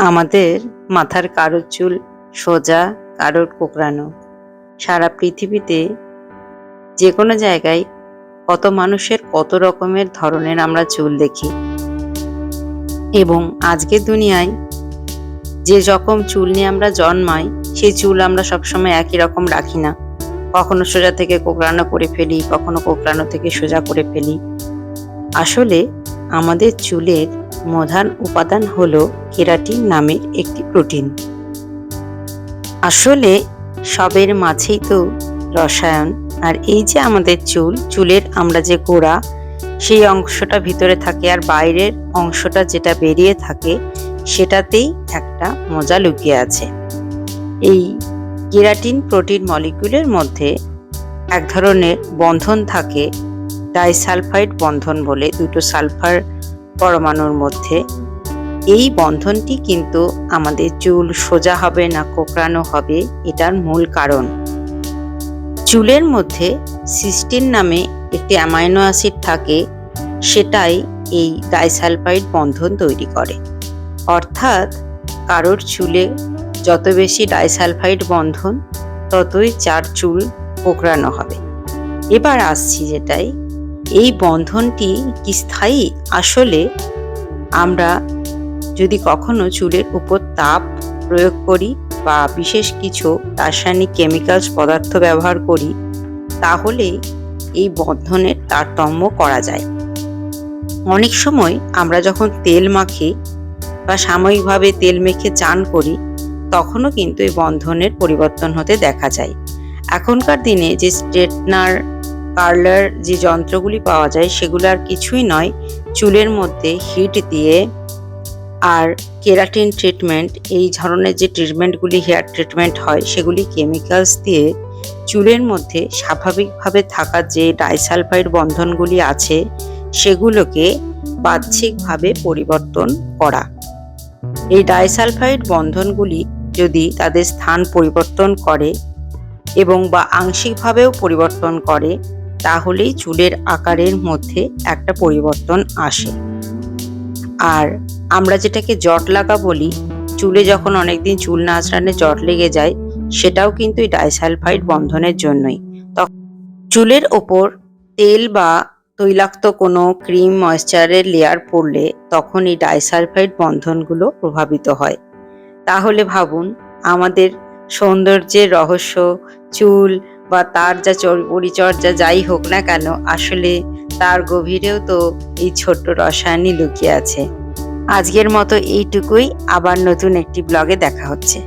আমাদের মাথার কারোর চুল সোজা, কারোর কোকড়ানো। সারা পৃথিবীতে যে কোনো জায়গায় কত মানুষের কত রকমের ধরনের আমরা চুল দেখি। এবং আজকের দুনিয়ায় যে রকম চুল নিয়ে আমরা জন্মাই, সেই চুল আমরা সবসময় একই রকম রাখি না। কখনো সোজা থেকে কোকড়ানো করে ফেলি, কখনো কোকড়ানো থেকে সোজা করে ফেলি। আসলে আমাদের চুলের প্রধান উপাদান হলো কেরাটিন নামের একটি প্রোটিন। আসলে সবের মাঝেই তো রসায়ন, আর এই যে আমাদের চুল, চুলের আমরা যে গোড়া, সেই অংশটা ভিতরে থাকে আর বাইরের অংশটা যেটা বেরিয়ে থাকে, সেটাতেই একটা মজা লুকিয়ে আছে। এই কেরাটিন প্রোটিন মলিকিউলের মধ্যে এক ধরনের বন্ধন থাকে, ডাইসালফাইড বন্ধন বলে, দুটো সালফার পরমাণুর মধ্যে। এই বন্ধনটি কিন্তু আমাদের চুল সোজা হবে না কোকড়ানো হবে, এটার মূল কারণ। চুলের মধ্যে সিস্টিন নামে একটি অ্যামাইনো অ্যাসিড থাকে, সেটাই এই ডাইসালফাইড বন্ধন তৈরি করে। অর্থাৎ কারোর চুলে যত বেশি ডাইসালফাইড বন্ধন, ততই চার চুল কোকড়ানো হবে। এবার আসছি যেটাই এই বন্ধনটি কি স্থায়ী? আসলে আমরা যদি কখনো চুলের উপর তাপ প্রয়োগ করি বা বিশেষ কিছু রাসায়নিক কেমিক্যালস পদার্থ ব্যবহার করি, তাহলে এই বন্ধনের তারতম্য করা যায়। অনেক সময় আমরা যখন তেল মাখি বা সাময়িকভাবে তেল মেখে চান করি, তখনও কিন্তু এই বন্ধনের পরিবর্তন হতে দেখা যায়। এখনকার দিনে যে স্ট্রেটনার পার্লার যে যন্ত্রগুলি পাওয়া যায় সেগুলো আর কিছুই নয়। চুলের মধ্যে হিট দিয়ে আর কেরাটিন ট্রিটমেন্ট এই ধরনের যে ট্রিটমেন্টগুলি হেয়ার ট্রিটমেন্ট হয়, সেগুলি কেমিক্যালস দিয়ে চুলের মধ্যে স্বাভাবিকভাবে থাকা যে ডাইসালফাইড বন্ধনগুলি আছে, সেগুলোকে বাহ্যিকভাবে পরিবর্তন করা। এই ডাইসালফাইড বন্ধনগুলি যদি তাদের স্থান পরিবর্তন করে এবং বা আংশিকভাবেও পরিবর্তন করে তাহলেই চুলের আকারের মধ্যে একটা পরিবর্তন আসে। আর আমরা যেটাকে জট লাগা বলি, চুলে যখন অনেকদিন চুল না আঁচড়ানে জট লেগে যায়, সেটাও কিন্তু এই ডাইসালফাইড বন্ধনের জন্যই। চুলের ওপর তেল বা তৈলাক্ত কোনো ক্রিম, ময়েশ্চারের লেয়ার পড়লে তখন এই ডাইসালফাইড বন্ধনগুলো প্রভাবিত হয়। তাহলে ভাবুন, আমাদের সৌন্দর্যের রহস্য, চুল বা তার যা চর- পরিচর্যা যাই হোক না কেন, আসলে তার গভীরেও তো এই ছোট্ট রসায়নই লুকিয়ে আছে। আজকের মতো এইটুকুই। আবার নতুন একটি ব্লগে দেখা হচ্ছে।